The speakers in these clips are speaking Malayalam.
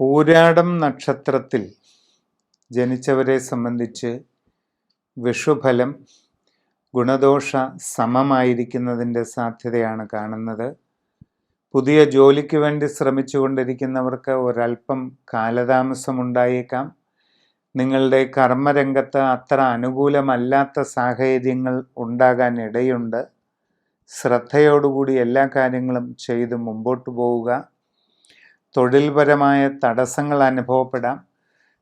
പൂരാടം നക്ഷത്രത്തിൽ ജനിച്ചവരെ സംബന്ധിച്ച് വിഷുഫലം ഗുണദോഷ സമമായിരിക്കുന്നതിന്റെ സാധ്യതയാണ് കാണുന്നത്. പുതിയ ജോലിക്ക് വേണ്ടി ശ്രമിച്ചു കൊണ്ടിരിക്കുന്നവർക്ക് ഒരല്പം കാലതാമസമുണ്ടായേക്കാം. നിങ്ങളുടെ കർമ്മരംഗത്ത് അത്ര അനുകൂലമല്ലാത്ത സാഹചര്യങ്ങൾ ഉണ്ടാകാൻ ഇടയുണ്ട് ശ്രദ്ധയോടുകൂടി എല്ലാ കാര്യങ്ങളും ചെയ്ത് മുമ്പോട്ട് പോവുക. തൊഴിൽപരമായ തടസ്സങ്ങൾ അനുഭവപ്പെടാം.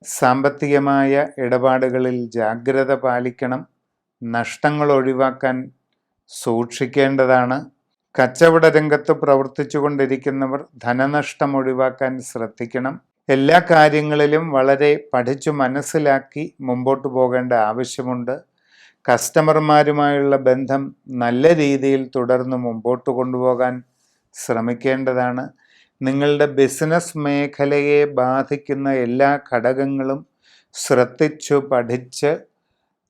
സാമ്പത്തികമായ ഇടപാടുകളിൽ ജാഗ്രത പാലിക്കണം. നഷ്ടങ്ങൾ ഒഴിവാക്കാൻ സൂക്ഷിക്കേണ്ടതാണ്. കച്ചവട രംഗത്ത് പ്രവർത്തിച്ചു കൊണ്ടിരിക്കുന്നവർ ധനനഷ്ടം ഒഴിവാക്കാൻ ശ്രദ്ധിക്കണം. എല്ലാ കാര്യങ്ങളിലും വളരെ പഠിച്ചു മനസ്സിലാക്കി മുമ്പോട്ട് പോകേണ്ട ആവശ്യമുണ്ട്. കസ്റ്റമർമാരുമായുള്ള ബന്ധം നല്ല രീതിയിൽ തുടർന്ന് മുമ്പോട്ട് കൊണ്ടുപോകാൻ ശ്രമിക്കേണ്ടതാണ്. നിങ്ങളുടെ ബിസിനസ് മേഖലയെ ബാധിക്കുന്ന എല്ലാ ഘടകങ്ങളും ശ്രദ്ധിച്ചു പഠിച്ച്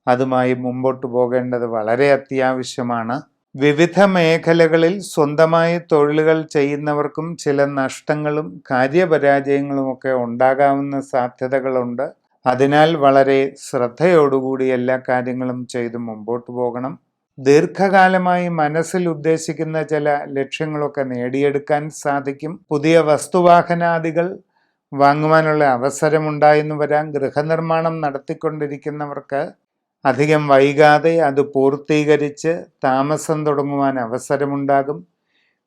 അതുമായി മുമ്പോട്ട് പോകേണ്ടത് വളരെ അത്യാവശ്യമാണ്. വിവിധ മേഖലകളിൽ സ്വന്തമായി തൊഴിലുകൾ ചെയ്യുന്നവർക്കും ചില നഷ്ടങ്ങളും കാര്യപരാജയങ്ങളുമൊക്കെ ഉണ്ടാകാവുന്ന സാധ്യതകളുണ്ട്. അതിനാൽ വളരെ ശ്രദ്ധയോടുകൂടി എല്ലാ കാര്യങ്ങളും ചെയ്ത് മുമ്പോട്ട് പോകണം. ദീർഘകാലമായി മനസ്സിൽ ഉദ്ദേശിക്കുന്ന ചില ലക്ഷ്യങ്ങളൊക്കെ നേടിയെടുക്കാൻ സാധിക്കും. പുതിയ വസ്തുവാഹനാദികൾ വാങ്ങുവാനുള്ള അവസരമുണ്ടായെന്ന് വരാം. ഗൃഹനിർമ്മാണം നടത്തിക്കൊണ്ടിരിക്കുന്നവർക്ക് അധികം വൈകാതെ അത് പൂർത്തീകരിച്ച് താമസം തുടങ്ങുവാൻ അവസരമുണ്ടാകും.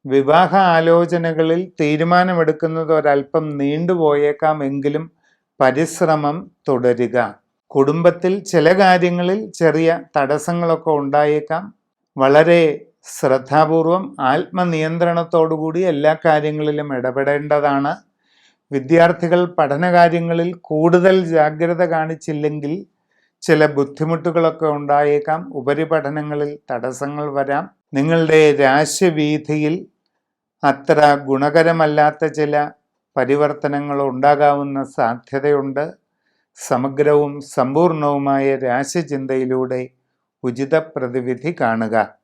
വിവാഹ ആലോചനകളിൽ തീരുമാനമെടുക്കുന്നത് ഒരല്പം നീണ്ടുപോയേക്കാം. എങ്കിലും പരിശ്രമം തുടരുക. കുടുംബത്തിൽ ചില കാര്യങ്ങളിൽ ചെറിയ തടസ്സങ്ങളൊക്കെ ഉണ്ടായേക്കാം. വളരെ ശ്രദ്ധാപൂർവം ആത്മനിയന്ത്രണത്തോടുകൂടി എല്ലാ കാര്യങ്ങളിലും ഇടപെടേണ്ടതാണ്. വിദ്യാർത്ഥികൾ പഠനകാര്യങ്ങളിൽ കൂടുതൽ ജാഗ്രത കാണിച്ചില്ലെങ്കിൽ ചില ബുദ്ധിമുട്ടുകളൊക്കെ ഉണ്ടായേക്കാം. ഉപരിപഠനങ്ങളിൽ തടസ്സങ്ങൾ വരാം. നിങ്ങളുടെ രാശിവീഥിയിൽ അത്ര ഗുണകരമല്ലാത്ത ചില പരിവർത്തനങ്ങൾ ഉണ്ടാകാവുന്ന സാധ്യതയുണ്ട്. സമഗ്രവും സമ്പൂർണവുമായ രാശിചിന്തയിലൂടെ ഉചിത പ്രതിവിധി കാണുക.